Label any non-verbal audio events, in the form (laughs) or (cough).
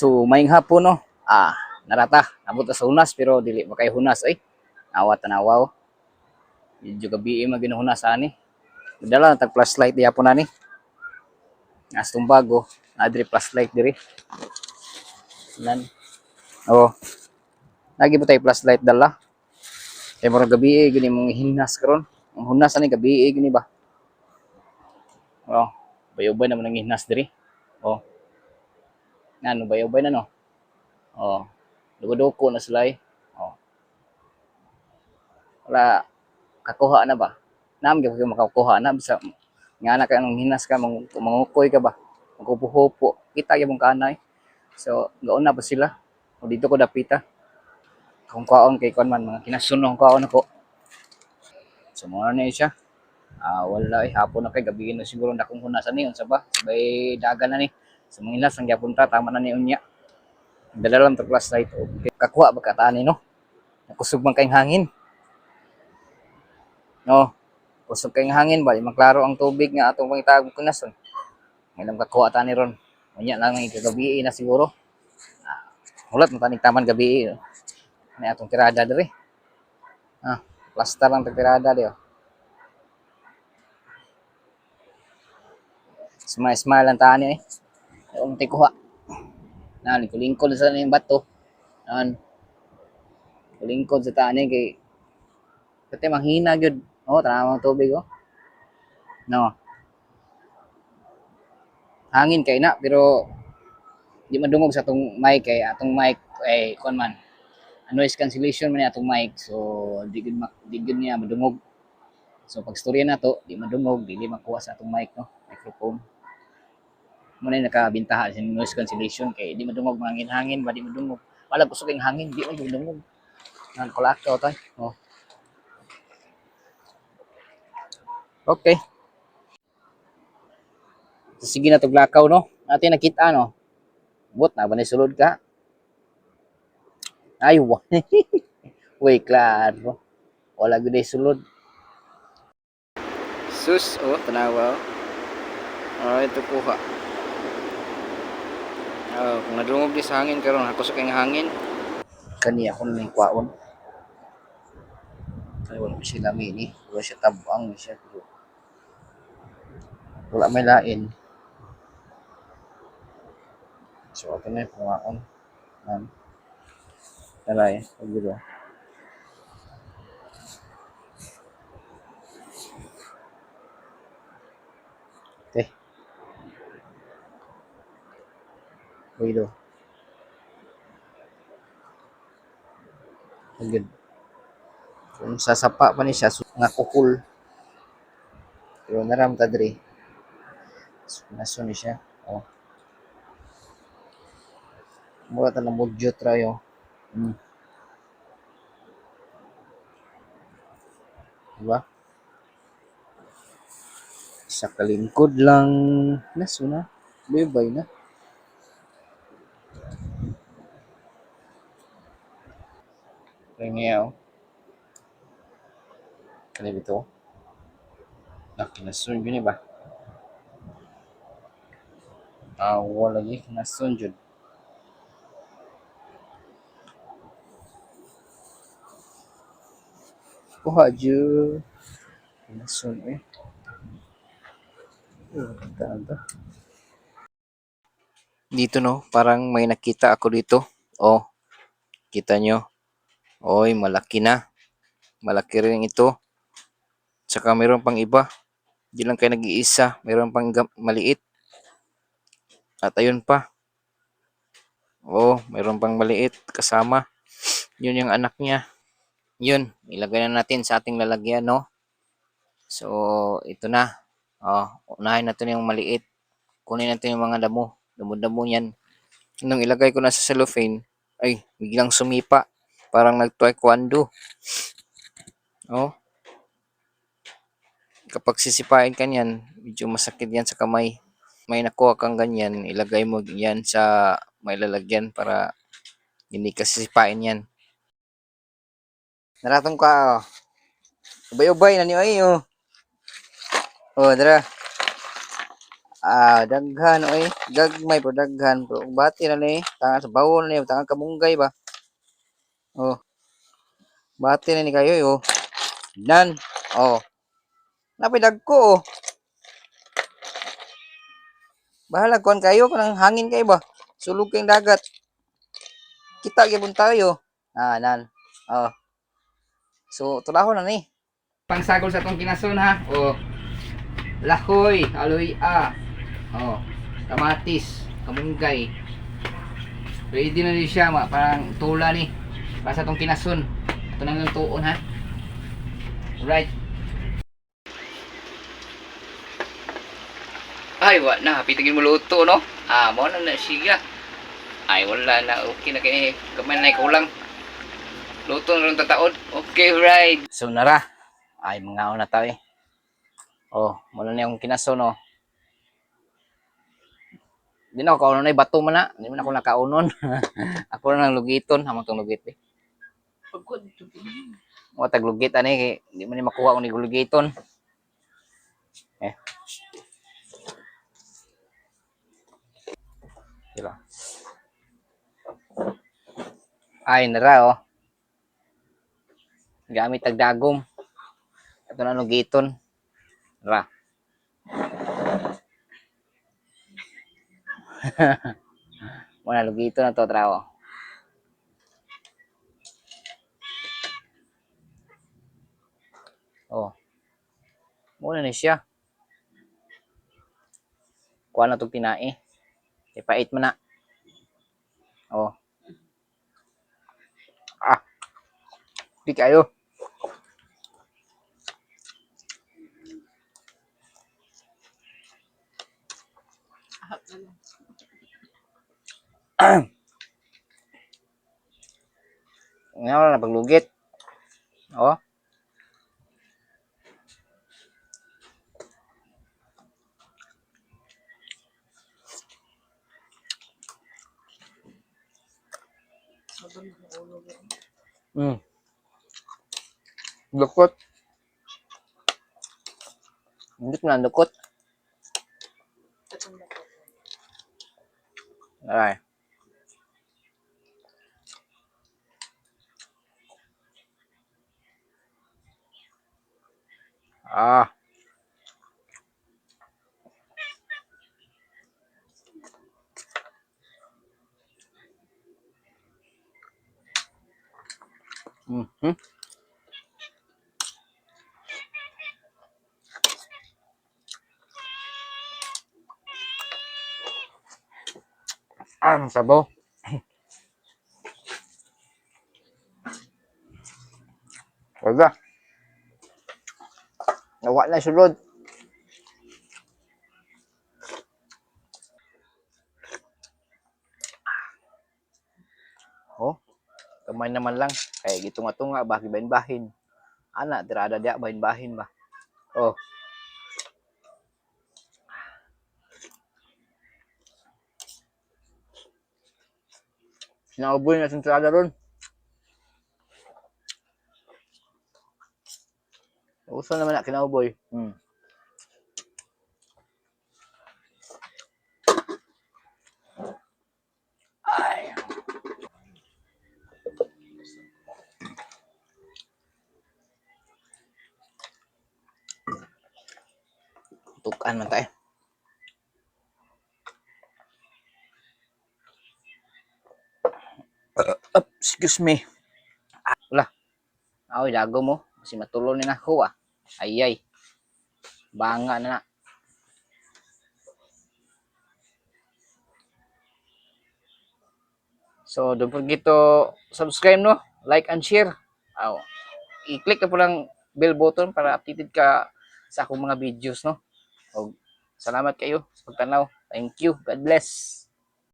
So, maing hapon no. Ah, narata. Abot sa hunas pero dili pa kay hunas ay. Awa tanawa. oh. Medyo gabi eh maginuhunas ani. Dala tag flashlight di hapon ani. As bago, adri flashlight diri. Nan. Oh. Lagi ba tayo flashlight dala? Kaya murag gabi eh, gini mong hinas karon. Ang hunas ani gabi eh, gini ba? Oh, bayobay naman ang hinas diri. Oh. Ano, bayobay na no? Oh. Dugo-dugo na sila eh. Oh. Wala, kakuha na ba? Naam gyud makakuha na bisa nga na kay hinas ka mang mangukoy ka ba? Magkupuhupo. Kita gyud mong kanay. So, gaon na ba sila? O dito ko dapita. Kung kaon kay kon man mga kinasunong kaon ako. So, muna na siya. Ah, wala eh, hapon na kay gabi na siguro na kung hunasan ni unsa ba? Sabay dagan na ni. Sa mga ilas ang gyapon ta tama na ni unya. Dala lang to class light. Okay. Kakuha ba kataan ni no? Nakusog man kayong hangin. No. Kusog kayong hangin ba? Maklaro ang tubig nga atong pangitag ko nason. Ngayon kakuha ta ni ron. Unya lang ang kagabi na siguro. Ah, Hulat mo tanig taman gabi. eh. May atong tirada diri. Ah, plaster tag tirada di. oh. Smile smile lang tani eh. Yung tikuha. Na, lingkod sa yung bato. Nan. Lingkod sa tani kay Kasi manghina gyud. Oh, tama ang tubig oh. No. Hangin kay na pero di madungog sa atong mic kay atong mic ay kon man. Noise cancellation man atong mic so di mak- di gyud niya madungog. So pag storya na to, di madungog, dili makuha sa atong mic no, microphone. Muna yung nakabintaha sa noise cancellation kay di madungog mga hangin-hangin ba di madungog. Wala gusto kayong hangin, di man madungog. Nan kolakto tay. Oh. Okay. Sige na to lakaw no. Natin nakita no. Bot na ba sulod ka? Ay, wa. (laughs) Uy, klaro. Wala gud sulod. Sus, oh, tanawa. Oh, ito Oh, kung nadungog di sa hangin karon, ako sa kayong hangin. Kani ako yung kwaon. Ay, wala siya lamin eh. Wala siya tabang siya. Pero wala may lain. So, ito na yung kumaon. Um, Talay, pagdilo. Pagdilo. Agad. Kung sasapa pa ni siya, nga kukul. Pero naram ta diri. So, naso ni siya. Oh. Mura ta lang mudyo trayo. Hmm. Diba? Sa kalingkod lang. Naso na. Bebay na. Ngayaw. Kaya ito. Nakinasun yun ba? Ah, wala lagi. Kinasun yun. Kuha dyan. Kinasun eh. Tanda. Dito no, parang may nakita ako dito. Oh, kita nyo. Oy, malaki na. Malaki rin ito. Tsaka mayroon pang iba. Di lang kayo nag-iisa. Mayroon pang maliit. At ayun pa. Oh, mayroon pang maliit kasama. Yun yung anak niya. Yun, ilagay na natin sa ating lalagyan, no? So, ito na. Oh, unahin natin yung maliit. Kunin natin yung mga damo. Damo-damo yan. Nung ilagay ko na sa cellophane, ay, biglang sumipa. Parang nag-taekwondo. Oh. Kapag sisipain ka niyan, medyo masakit yan sa kamay. May nakuha kang ganyan, ilagay mo yan sa may lalagyan para hindi ka sisipain yan. Naratong ka, oh. Ubay-ubay na niyo oh. Oh, dara. Ah, daghan oy. Gagmay pero daghan kung bati na ni tangan sa bawon ni tangan kamunggay ba. Oh. Bati na ni kayo yo. Nan. Oh. Napay dagko oh. Bahala kon kayo kanang hangin kayo ba. Sulog kayong dagat. Kita gyapon tayo. Ah, nan. Oh. So, tulahon na ni. Pangsagol sa tong kinason ha. Oh. Lahoy, aloy a. Oh. Kamatis, kamunggay. Ready na rin siya, ma. parang tula ni. Sa tong kinason. Ito na yung tuon ha. Right. Ay, wa na. Pitigin mo luto, no? Ah, mo na na siya. Ay, wala na. Okay na kini. Kamay na kulang. Luto na rin tataon. Okay, right. So, nara. Ay, mga na tayo eh. Oh, mula na yung kinaso, no? Di na ako kaunon na bato man na. Di man ako nakaunon. (laughs) ako na lang lugiton. Hamang tong lugit eh. Pagod. Mga taglugit ani kay di man ni makuha kung ni lugiton. Eh. Diba? Ay, nara oh. Gamit tagdagom. Ito na lugiton. Nara. (laughs) Muna lugiton na to trawo. Oh. Muna ni siya. Kuha na itong tinae. Ipait mo na. Oh. Ah. Di kayo. Ngayon na paglugit. Oh. Madami ng ulo. Mm. Lukot. Hindi ko na lukot. Ah, ang sabaw. Wala. Nawa na sulod. Oh, kamay naman lang. Kaya gitunga-tunga, baki bahin-bahin. Ana, tirada dia bahin-bahin ba. Oh. Sinauboy na sentrada ron. Uso naman na kinauboy. Hmm. Tukan man tayo. Uh, up, excuse me. Ah, wala. Ay, lago mo. Kasi matulog ni nako ah. Ayay. Banga na na. So, don't forget to subscribe, no? Like and share. Aw. I-click na po lang bell button para updated ka sa akong mga videos, no? O, salamat kayo sa pagtanaw. Thank you. God bless.